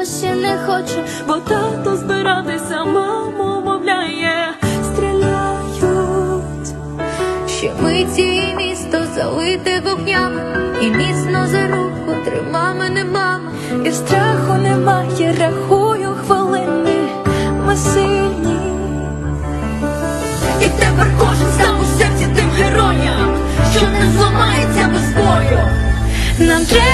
досі не хоче. Бо тато збиратися, маму мовляє, стріляють. Ще миті і місто залите вогнями, і міцно за руку трима мене мама. І страху немає, рахую хвилини, ми сильні. І тепер кожен став у серці тим героям, що не зламається без бою. Нам треба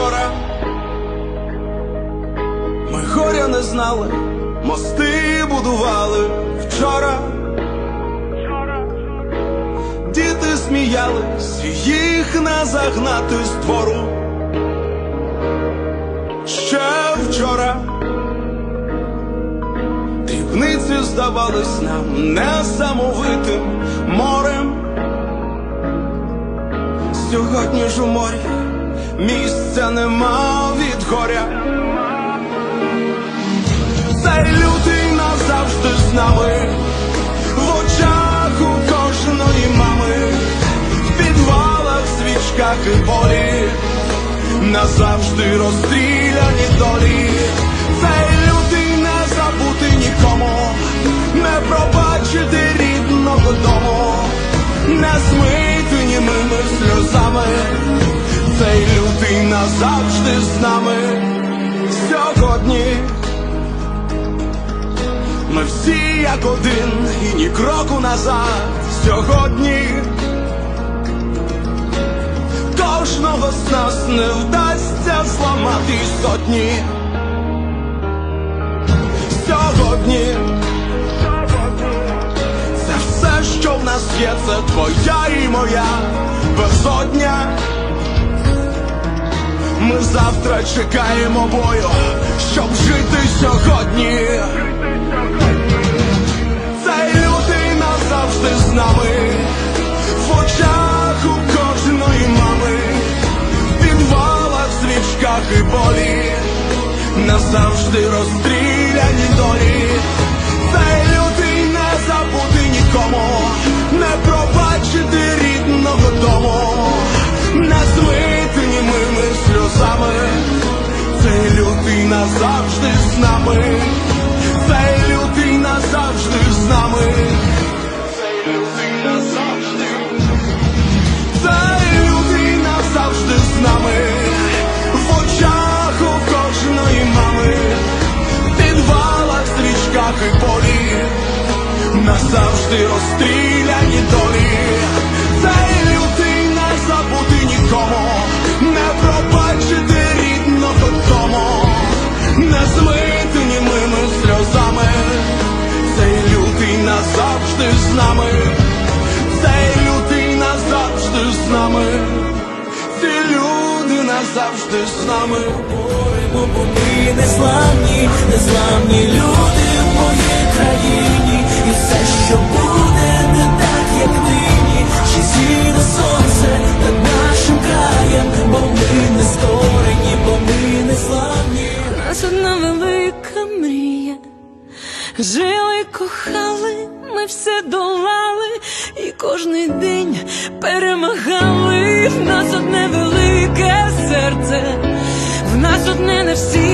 вчора ми горя не знали, мости будували вчора. Діти сміялись, їх не загнати з двору. Ще вчора дрібниці здавались нам несамовитим морем. Сьогодні ж у морі місця нема від горя. Цей лютий назавжди з нами, в очах у кожної мами, в підвалах, свічках і болі, назавжди розстріляні долі. Цей назавжди з нами сьогодні. Ми всі як один і ні кроку назад сьогодні. Кожного з нас не вдасться зламати сотні. Сьогодні це все, що в нас є, це твоя і моя безодня. Ми завтра чекаємо бою, щоб жити сьогодні. Цей лютий назавжди з нами, в очах у кожної мами, в підвалах, свічках і болі, назавжди розстріляні долі. Лютий назавжди з нами, цей лютий назавжди з нами, цей лютий назавжди, цей лютий назавжди з нами, в очах у кожної мами, в підвалах, стрічках і полі, назавжди розстріляні долі, цей лютий не забути нікому, не пробачити назавжди з нами. Бо ми незламні, незламні люди в моїй країні, і все, що буде, не так, як нині, ще зійде сонце над нашим краєм, бо ми не створені, бо ми незламні. У нас одна велика мрія. Жили, кохали, ми все долали, і кожний день перемагали. В нас одне велике серце, в нас одне не всі